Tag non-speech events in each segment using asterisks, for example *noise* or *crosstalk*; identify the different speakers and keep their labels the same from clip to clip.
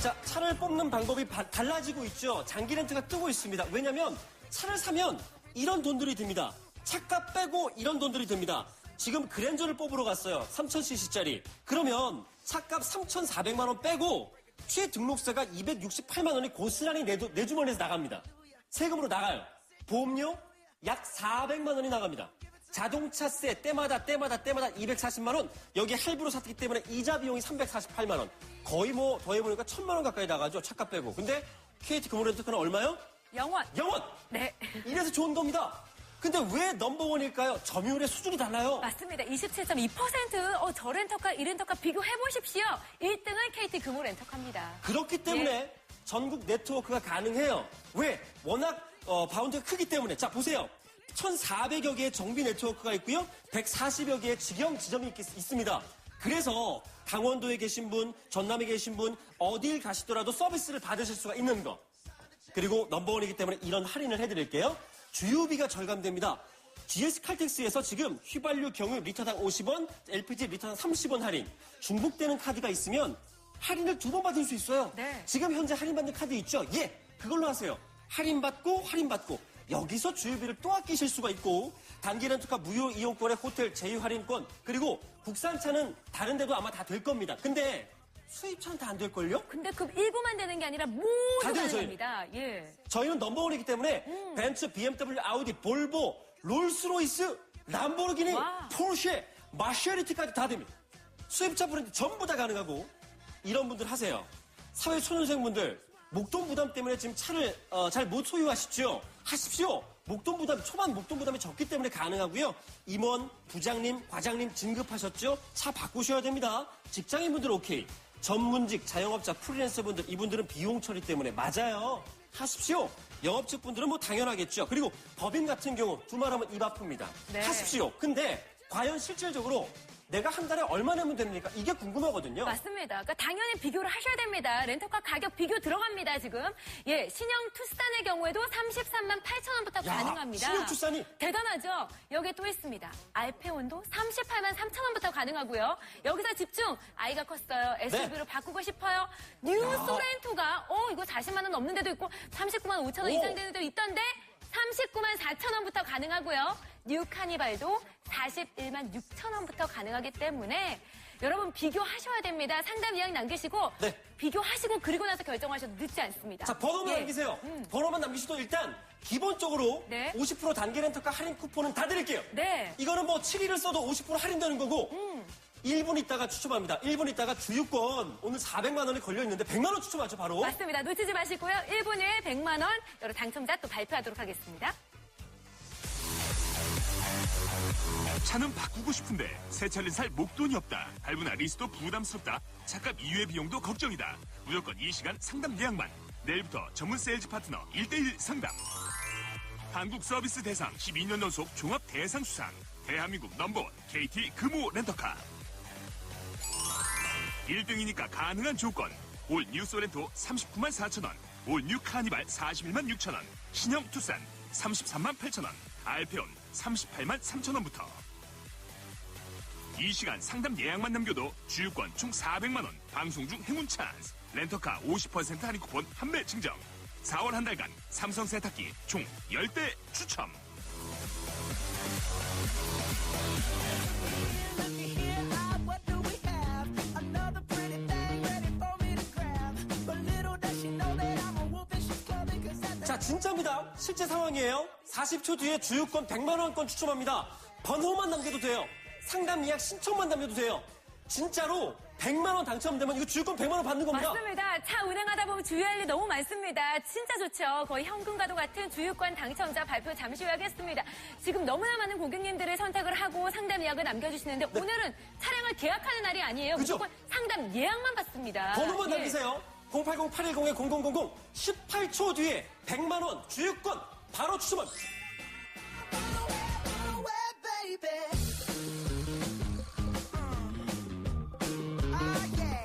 Speaker 1: 자, 차를 뽑는 방법이 바- 달라지고 있죠. 장기 렌트가 뜨고 있습니다. 왜냐면 차를 사면 이런 돈들이 듭니다. 차값 빼고 이런 돈들이 듭니다. 지금 그랜저를 뽑으러 갔어요. 3000cc짜리. 그러면 차값 3,400만 원 빼고 취해 등록세가 268만 원이 고스란히 내, 도- 내 주머니에서 나갑니다. 세금으로 나가요. 보험료 약 400만 원이 나갑니다. 자동차세 때마다 때마다 때마다 240만 원. 여기 할부로 샀기 때문에 이자 비용이 348만 원. 거의 뭐 더해보니까 1000만 원 가까이 나가죠. 차값 빼고. 근데 KT 금호렌트카는 얼마요?
Speaker 2: 영원.
Speaker 1: 영원!
Speaker 2: 네.
Speaker 1: 이래서 좋은 겁니다. 근데 왜 넘버원일까요? 점유율의 수준이 달라요.
Speaker 2: 맞습니다. 27.2%. 어, 저 렌터카, 이 렌터카 비교해보십시오. 1등은 KT 금호 렌터카입니다.
Speaker 1: 그렇기 때문에
Speaker 2: 예.
Speaker 1: 전국 네트워크가 가능해요. 왜? 워낙 어, 바운드가 크기 때문에. 자, 보세요. 1,400여 개의 정비 네트워크가 있고요. 140여 개의 직영 지점이 있, 있습니다. 그래서 강원도에 계신 분, 전남에 계신 분, 어딜 가시더라도 서비스를 받으실 수가 있는 거. 그리고 넘버원이기 때문에 이런 할인을 해드릴게요. 주유비가 절감됩니다. GS 칼텍스에서 지금 휘발유 경유 리터당 50원, LPG 리터당 30원 할인. 중복되는 카드가 있으면 할인을 두 번 받을 수 있어요.
Speaker 2: 네.
Speaker 1: 지금 현재 할인받는 카드 있죠? 예, 그걸로 하세요. 할인받고 할인받고 여기서 주유비를 또 아끼실 수가 있고 단기 렌트카 무료 이용권에 호텔 제휴 할인권 그리고 국산차는 다른 데도 아마 다 될 겁니다. 근데 수입차는 다 안 될걸요?
Speaker 2: 근데 그 일부만 되는 게 아니라 모두
Speaker 1: 다 돼요, 저희.
Speaker 2: 가능합니다. 예.
Speaker 1: 저희는 넘버원이기 때문에
Speaker 2: 음.
Speaker 1: 벤츠, BMW, 아우디, 볼보, 롤스로이스, 람보르기니,
Speaker 2: 와.
Speaker 1: 포르쉐, 마쉐리티까지 다 됩니다. 수입차 브랜드 전부 다 가능하고 이런 분들 하세요. 사회 초년생분들 목돈 부담 때문에 지금 차를 어, 잘못 소유하시죠? 하십시오. 목돈 부담 초반 목돈 부담이 적기 때문에 가능하고요. 임원, 부장님, 과장님 진급하셨죠? 차 바꾸셔야 됩니다. 직장인분들 오케이. 전문직, 자영업자, 프리랜서 분들 이분들은 비용 처리 때문에 맞아요. 하십시오. 영업직 분들은 뭐 당연하겠죠. 그리고 법인 같은 경우 두 말하면 입 아픕니다.
Speaker 2: 네.
Speaker 1: 하십시오. 근데 과연 실질적으로 내가 한 달에 얼마 내면 됩니까? 이게 궁금하거든요.
Speaker 2: 맞습니다. 그러니까 당연히 비교를 하셔야 됩니다. 렌터카 가격 비교 들어갑니다, 지금. 예, 신형 투싼의 경우에도 33만 8천 원부터
Speaker 1: 야,
Speaker 2: 가능합니다.
Speaker 1: 신형 투싼이?
Speaker 2: 대단하죠? 여기 또 있습니다. 알페온도 38만 3천 원부터 가능하고요. 여기서 집중! 아이가 컸어요. SUV로 바꾸고 싶어요. 뉴
Speaker 1: 네. 야.
Speaker 2: 소렌토가, 어, 이거 40만 원 넘는 데도 있고, 39만 5천 원
Speaker 1: 오.
Speaker 2: 이상 되는 데도 있던데, 39만 4천 원부터 가능하고요. 뉴 카니발도 41만 6천 원부터 가능하기 때문에 여러분 비교하셔야 됩니다. 상담 이야기 남기시고
Speaker 1: 네.
Speaker 2: 비교하시고 그리고 나서 결정하셔도 늦지 않습니다.
Speaker 1: 자, 번호만
Speaker 2: 예.
Speaker 1: 남기세요. 번호만 남기셔도 일단 기본적으로
Speaker 2: 네.
Speaker 1: 50% 단기 렌터카 할인 쿠폰은 다 드릴게요.
Speaker 2: 네.
Speaker 1: 이거는 뭐 7일을 써도 50% 할인되는 거고
Speaker 2: 음.
Speaker 1: 1분 있다가 추첨합니다. 1분 있다가 주유권 오늘 400만 원이 걸려 있는데 100만 원 추첨하죠, 바로.
Speaker 2: 맞습니다. 놓치지 마시고요. 1분 후에 100만 원 여러 당첨자 또 발표하도록 하겠습니다.
Speaker 3: 차는 바꾸고 싶은데 새 차를 살 목돈이 없다. 할부나 리스도 부담스럽다. 차값 이외 비용도 걱정이다. 무조건 이 시간 상담 예약만. 내일부터 전문 세일즈 파트너 1대1 상담. 한국 서비스 대상 12년 연속 종합 대상 수상. 대한민국 넘버원 KT 금호 렌터카. 1등이니까 가능한 조건. 올 뉴 소렌토 39만 4천 원. 올 뉴 카니발 41만 6천 원. 신형 투싼 33만 8천 원. 알페온 38만 3천 원부터. 이 시간 상담 예약만 남겨도 주유권 총 400만 원. 방송 중 행운 찬스. 렌터카 50% 할인 쿠폰 판매 증정. 4월 한 달간 삼성 세탁기 총 10대 추첨.
Speaker 1: 진짜입니다. 실제 상황이에요. 40초 뒤에 주유권 100만 원권 추첨합니다. 번호만 남겨도 돼요. 상담 예약 신청만 남겨도 돼요. 진짜로 100만 원 당첨되면 이거 주유권 100만 원 받는 겁니다.
Speaker 2: 맞습니다. 차 운행하다 보면 주의할 일 너무 많습니다. 진짜 좋죠. 거의 현금과도 같은 주유권 당첨자 발표 잠시 후에 하겠습니다. 지금 너무나 많은 고객님들의 선택을 하고 상담 예약을 남겨주시는데 오늘은 차량을 계약하는 날이 아니에요.
Speaker 1: 네. 그죠?
Speaker 2: 무조건 상담 예약만 받습니다.
Speaker 1: 번호만
Speaker 2: 예.
Speaker 1: 남기세요. 080-810-0000 18초 뒤에 100만 원 주유권 바로.
Speaker 4: Ah. Ah, it.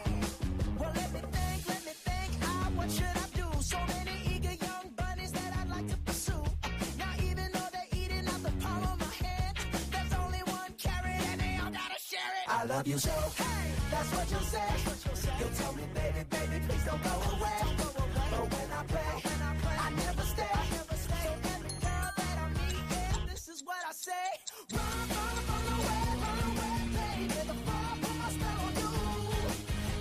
Speaker 4: I love you so. Hey, that's what you say. You're told me, baby, baby, please don't go away. But when I pay, I never stay. So every girl that I meet, yeah, this is what I say. Run, run, run away, run away, baby. The fire put my spell on you.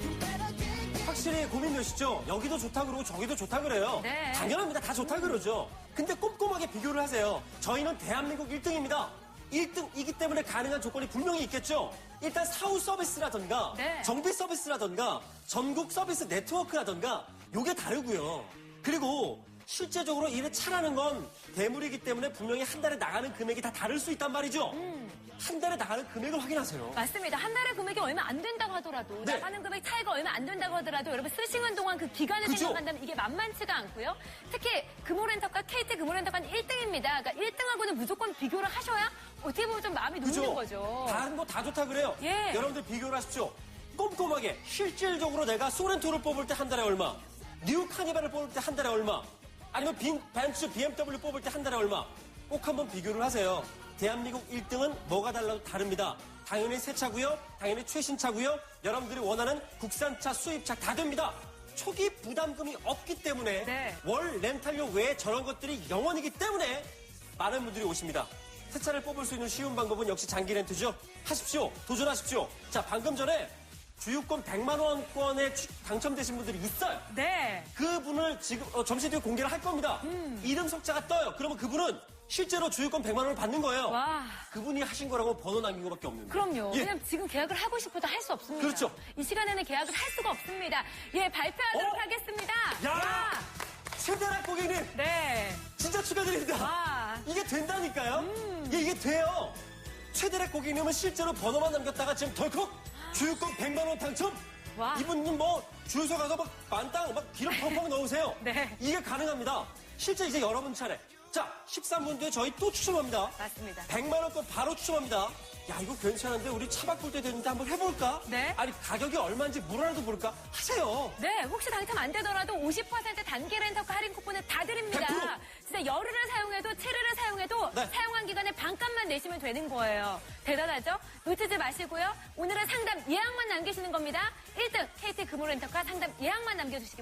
Speaker 4: You better get, get
Speaker 1: 확실히 고민 몇이죠? 여기도 좋다 그러고 저기도 좋다 그래요.
Speaker 2: 네.
Speaker 1: 당연합니다. 다 좋다 그러죠. 근데 꼼꼼하게 비교를 하세요. 저희는 대한민국 1등입니다. 1등이기 때문에 가능한 조건이 분명히 있겠죠. 일단 사후 서비스라던가
Speaker 2: 네.
Speaker 1: 정비 서비스라던가 전국 서비스 네트워크라던가 요게 다르고요. 그리고 실제적으로 이래 차라는 건 대물이기 때문에 분명히 한 달에 나가는 금액이 다 다를 수 있단 말이죠.
Speaker 2: 음.
Speaker 1: 한 달에 나가는 금액을 확인하세요.
Speaker 2: 맞습니다. 한 달에 금액이 얼마 안 된다고 하더라도
Speaker 1: 네.
Speaker 2: 나가는 금액 차이가 얼마 안 된다고 하더라도 여러분 쓰시는 동안 그 기간을
Speaker 1: 그죠?
Speaker 2: 생각한다면 이게 만만치가 않고요. 특히 금호렌터카 KT 금호렌터카는 1등입니다. 그러니까 1등하고는 무조건 비교를 하셔야 어떻게 보면 좀 마음이 놓이는 거죠.
Speaker 1: 다른 거 다 좋다 그래요.
Speaker 2: 예.
Speaker 1: 여러분들 비교를 하십시오. 꼼꼼하게 실질적으로 내가 소렌토를 뽑을 때 한 달에 얼마, 뉴 카니발을 뽑을 때 한 달에 얼마, 아니면 빈, 벤츠, BMW 뽑을 때 한 달에 얼마 꼭 한번 비교를 하세요. 대한민국 1등은 뭐가 달라도 다릅니다. 당연히 새 차고요, 당연히 최신 차고요. 여러분들이 원하는 국산차, 수입차 다 됩니다. 초기 부담금이 없기 때문에
Speaker 2: 네.
Speaker 1: 월 렌탈료 외에 저런 것들이 영원이기 때문에 많은 분들이 오십니다. 새 차를 뽑을 수 있는 쉬운 방법은 역시 장기 렌트죠. 하십시오. 도전하십시오. 자, 방금 전에 주유권 100만 원권에 추- 당첨되신 분들이 있어요.
Speaker 2: 네.
Speaker 1: 그분을 지금 어, 점심 뒤에 공개를 할 겁니다.
Speaker 2: 음.
Speaker 1: 이름 석자가 떠요. 그러면 그분은 실제로 주유권 100만 원을 받는 거예요.
Speaker 2: 와.
Speaker 1: 그분이 하신 거라고 번호 남긴 것밖에 없는데.
Speaker 2: 그럼요.
Speaker 1: 예.
Speaker 2: 왜냐면 지금 계약을 하고 싶어도 할 수 없습니다.
Speaker 1: 그렇죠.
Speaker 2: 이 시간에는 계약을 할 수가 없습니다. 예, 발표하도록
Speaker 1: 어?
Speaker 2: 하겠습니다.
Speaker 1: 야! 최대락 고객님
Speaker 2: 네.
Speaker 1: 진짜 축하드립니다.
Speaker 2: 와. 음.
Speaker 1: 이게 된다니까요? 예, 이게 돼요. 최대락 고객님은 실제로 번호만 남겼다가 지금 덜컥 주유권 100만 원 당첨.
Speaker 2: 와.
Speaker 1: 이분은 뭐 주유소 가서 막 만땅 막 기름 펑펑 넣으세요. *laughs*
Speaker 2: 네.
Speaker 1: 이게 가능합니다. 실제 이제 여러분 차례. 자, 13분 뒤에 저희 또 추첨합니다.
Speaker 2: 맞습니다.
Speaker 1: 100만 원권 바로 추첨합니다. 야, 이거 괜찮은데 우리 차 바꿀 때 되는데 한번 해볼까?
Speaker 2: 네.
Speaker 1: 아니, 가격이 얼마인지 물어라도 볼까? 하세요.
Speaker 2: 네, 혹시 당첨 안 되더라도 50% 단기 렌터카 할인 쿠폰을 다 드립니다.
Speaker 1: 100%.
Speaker 2: 진짜 열흘을 사용해도 7일을 사용해도
Speaker 1: 네.
Speaker 2: 사용한 기간에 반값만 내시면 되는 거예요. 대단하죠? 놓치지 마시고요. 오늘은 상담 예약만 남기시는 겁니다. 1등 KT 금호 렌터카 상담 예약만 남겨주시기 바랍니다.